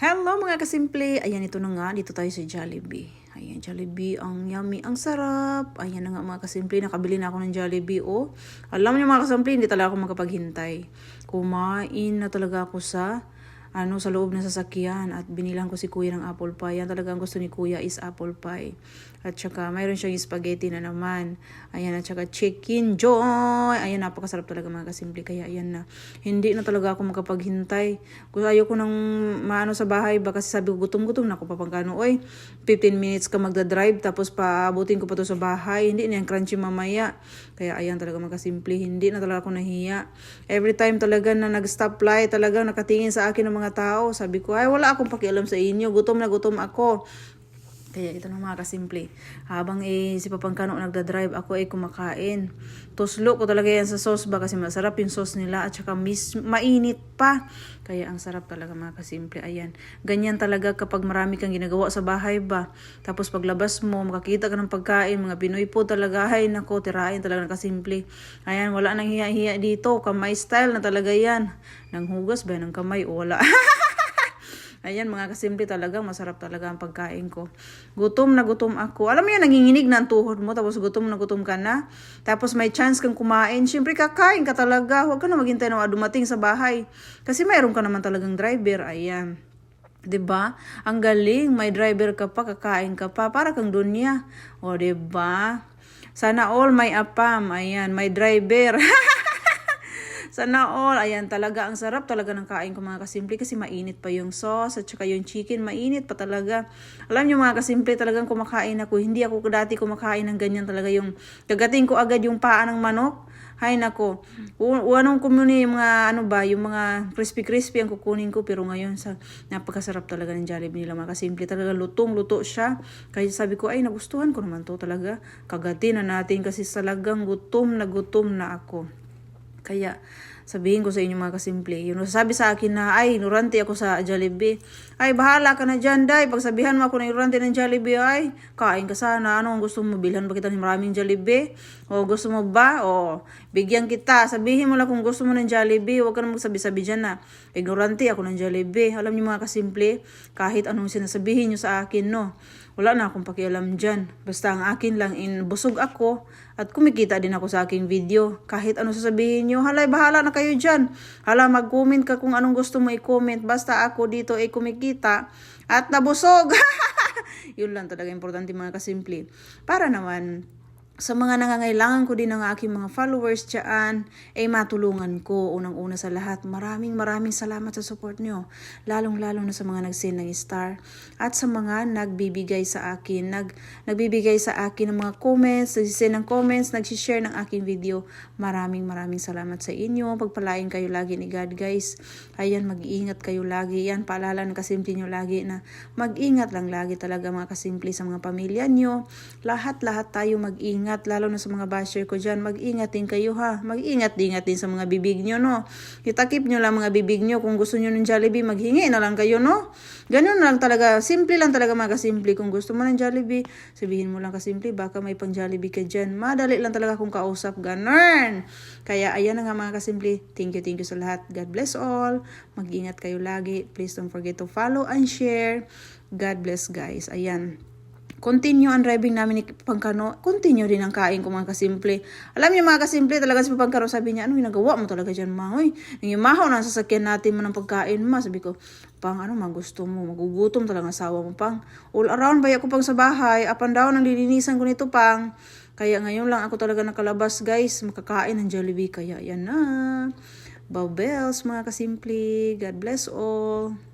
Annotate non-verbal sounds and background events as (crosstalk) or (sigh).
Hello mga kasimple! Ayan, ito na nga. Dito tayo sa Jollibee. Ayan, Jollibee. Ang yummy, ang sarap. Ayan na nga mga kasimple. Nakabili na ako ng Jollibee. Oh. Alam niyo mga kasimple, hindi talaga ako makapaghintay. Kumain na talaga ako sa ano sa loob ng sasakyan at binilang ko si kuya ng apple pie. Yan talaga ang gusto ni kuya is apple pie. At saka mayroon siyang spaghetti na naman. Ayan at saka chicken joy. Ayan napakasarap talaga mga kasimple. Kaya ayan na. Hindi na talaga ako makapaghintay. Kung ayoko nang maano sa bahay ba kasi sabi ko gutom-gutom na ako papagkano. Oy, 15 minutes ka magdadrive tapos paabutin ko pa to sa bahay. Hindi na yung crunchy mamaya. Kaya ayan talaga mga kasimple. Hindi na talaga ako nahiya. Every time talaga na nag-stoplight talaga nakatingin sa akin ng mga tao. Sabi ko, ay wala akong pakialam sa inyo. Gutom na gutom ako. Kaya ito na mga kasimple. Habang eh, si Papangkano nagda-drive, ako ay kumakain. Tuslo ko talaga yan sa sauce ba kasi masarap yung sauce nila at saka mis- mainit pa. Kaya ang sarap talaga mga kasimple. Ayan. Ganyan talaga kapag marami kang ginagawa sa bahay ba. Tapos paglabas mo, makakita ka ng pagkain. Mga Pinoy po talaga. Ay nako, tirain talaga ng kasimple. Ayan, wala nang hiya-hiya dito. Kamay style na talaga yan. Nang hugas ba ng kamay? O wala. (laughs) Ayan, mga kasimple talaga, masarap talaga ang pagkain ko. Gutom na gutom ako. Alam mo yan, nanginginig na ang tuhod mo, tapos gutom na gutom ka na. Tapos may chance kang kumain. Siyempre, kakain ka talaga. Huwag ka na maghintay na dumating sa bahay. Kasi mayroon ka naman talagang driver. Ayan. 'Di ba? Ang galing, may driver ka pa, kakain ka pa, para kang dunya. O 'di ba? Sana all may apam. Ayan, may driver. (laughs) Sana all, ayan talaga, ang sarap talaga ng kain ko mga kasimple kasi mainit pa yung sauce at saka yung chicken, mainit pa talaga. Alam niyo mga kasimple, talagang kumakain ako. Hindi ako dati kumakain ng ganyan talaga yung, kagating ko agad yung paa ng manok. Hay nako. Anong kumuni yung mga ano ba, yung mga crispy crispy ang kukunin ko pero ngayon sa napakasarap talaga ng Jollibee nila mga kasimple. Talaga lutong luto siya. Kaya sabi ko ay nagustuhan ko naman to talaga. Kagatin na natin kasi talagang gutom na gutom na ako. Kaya, sabihin ko sa inyo mga kasimple, yung sabi sa akin na, ay, nurante ako sa Jollibee. Ay, bahala ka na dyan, day. Pagsabihan mo ako na nurante ng Jollibee, ay, kain ka sana. Ano ang gusto mo? Bilhan ba kita ng maraming Jollibee? O gusto mo ba? O, bigyan kita. Sabihin mo lang kung gusto mo ng Jollibee. Huwag ka na magsabi-sabi dyan na, ignorante ako ng Jollibee. Alam niyo mga kasimple, kahit anong sinasabihin nyo sa akin, no? Wala na akong pakialam dyan. Basta ang akin lang in busog ako at kumikita din ako sa aking video. Kahit ano sasabihin nyo, halay bahala na kayo dyan. Hala mag-comment ka kung anong gusto mo i-comment. Basta ako dito ay kumikita at nabusog. (laughs) Yun lang talaga importante mga kasimple. Para naman sa mga nangangailangan ko din ng aking mga followers dyan, ay matulungan ko unang-una sa lahat. Maraming maraming salamat sa support nyo. Lalong-lalo na sa mga nag-send ng star at sa mga nagbibigay sa akin. Nag, nagbibigay sa akin ng mga comments, nagsisend ng comments, nagsishare ng aking video. Maraming maraming salamat sa inyo. Pagpalain kayo lagi ni God guys. Ayan, mag-iingat kayo lagi. Yan, paalala ng kasimple nyo lagi na mag-ingat lang lagi talaga mga kasimple sa mga pamilya nyo. Lahat-lahat tayo mag-ingat mag-ingat lalo na sa mga basher ko dyan. Mag-ingat din kayo ha. Mag-ingat din din sa mga bibig nyo no. Itakip nyo lang mga bibig nyo. Kung gusto nyo ng Jollibee, maghingi na lang kayo no. Ganun lang talaga. Simple lang talaga mga kasimple. Kung gusto mo ng Jollibee, sabihin mo lang kasimple. Baka may pang Jollibee ka dyan. Madali lang talaga kung kausap. Ganun. Kaya ayan na nga mga kasimple. Thank you, thank you sa lahat. God bless all. Mag-ingat kayo lagi. Please don't forget to follow and share. God bless guys. Ayan continue ang driving namin ni Pangkano, continue din ang kain ko mga kasimple. Alam niyo mga kasimple, talaga si Pangkano sabi niya, ano ginagawa mo talaga dyan ma? Uy, nangimahaw na sasakyan natin mo ng pagkain ma. Sabi ko, pang ano man gusto mo, magugutom talaga asawa mo pang. All around ba ko pang sa bahay, up and down ang lilinisan ko nito pang. Kaya ngayon lang ako talaga nakalabas guys, makakain ng Jollibee. Kaya yan na. Bow bells mga kasimple. God bless all.